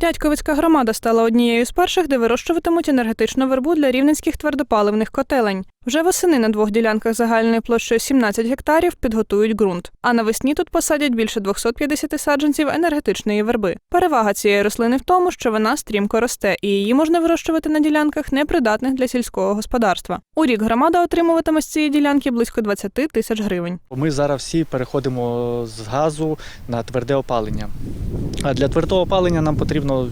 Дядьковицька громада стала однією з перших, де вирощуватимуть енергетичну вербу для рівненських твердопаливних котелень. Вже восени на двох ділянках загальною площею 17 гектарів підготують ґрунт. А навесні тут посадять більше 250 саджанців енергетичної верби. Перевага цієї рослини в тому, що вона стрімко росте, і її можна вирощувати на ділянках, непридатних для сільського господарства. У рік громада отримуватиме з цієї ділянки близько 20 тисяч гривень. Ми зараз всі переходимо з газу на тверде опалення. А для твердого опалення нам потрібно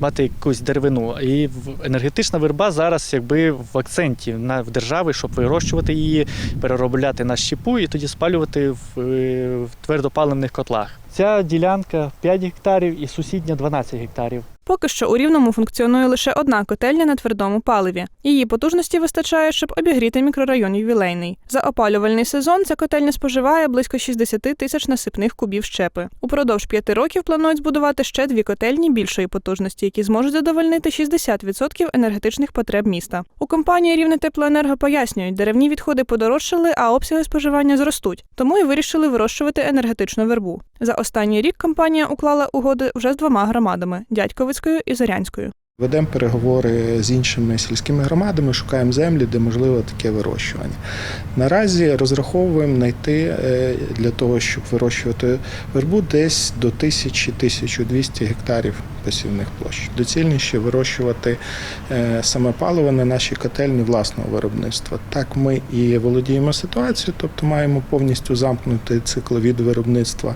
мати якусь деревину. І енергетична верба зараз якби в акценті на в держави, щоб вирощувати її, переробляти на щепу і тоді спалювати в, е, в твердопаливних котлах. Ця ділянка 5 гектарів і сусідня 12 гектарів. Поки що у рівному функціонує лише одна котельня на твердому паливі. Її потужності вистачає, щоб обігріти мікрорайон ювілейний. За опалювальний сезон ця котельня споживає близько 60 тисяч насипних кубів щепи. Упродовж п'яти років планують збудувати ще дві котельні більшої потужності, які зможуть задовольнити 60% енергетичних потреб міста. У компанії Рівне Теплоенерго пояснюють, деревні відходи подорожчали, а обсяги споживання зростуть. Тому і вирішили вирощувати енергетичну вербу. За останній рік компанія уклала угоди вже з двома громадами Дядьковицькою і Зорянською. Ведемо переговори з іншими сільськими громадами, шукаємо землі, де можливо таке вирощування. Наразі розраховуємо знайти е, для того, щоб вирощувати вербу, десь до 1000-1200 гектарів посівних площ. Доцільніше вирощувати е, саме паливо на нашій котельні власного виробництва. Так ми і володіємо ситуацією, тобто маємо повністю замкнутий цикл від виробництва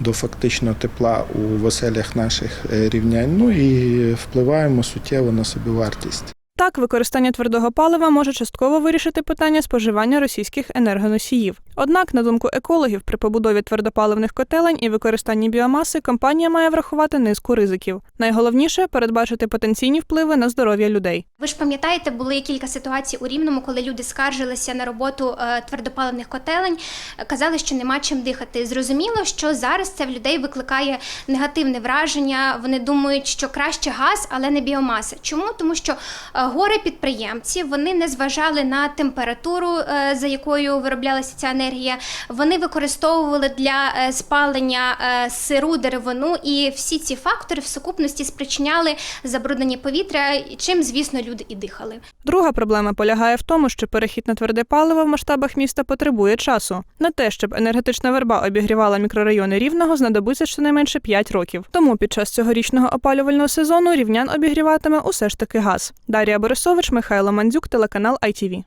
до фактично тепла у оселях наших е, рівнянь. Ну і впливаємо суттєво на собівартість. Так, використання твердого палива може частково вирішити питання споживання російських енергоносіїв. Однак, на думку екологів, при побудові твердопаливних котелень і використанні біомаси компанія має врахувати низку ризиків. Найголовніше передбачити потенційні впливи на здоров'я людей. Ви ж пам'ятаєте, були кілька ситуацій у Рівному, коли люди скаржилися на роботу е, твердопаливних котелень, е, казали, що нема чим дихати. Зрозуміло, що зараз це в людей викликає негативне враження. Вони думають, що краще газ, але не біомаса. Чому? Тому що е, горе підприємці вони не зважали на температуру, за якою вироблялася ця енергія. Вони використовували для спалення сиру деревину, і всі ці фактори в сукупності спричиняли забруднення повітря, чим, звісно, люди і дихали. Друга проблема полягає в тому, що перехід на тверде паливо в масштабах міста потребує часу. На те, щоб енергетична верба обігрівала мікрорайони рівного, знадобиться щонайменше 5 років. Тому під час цьогорічного опалювального сезону рівнян обігріватиме усе ж таки газ. Дар'я Борисович, Михайло Мандзюк, телеканал ITV.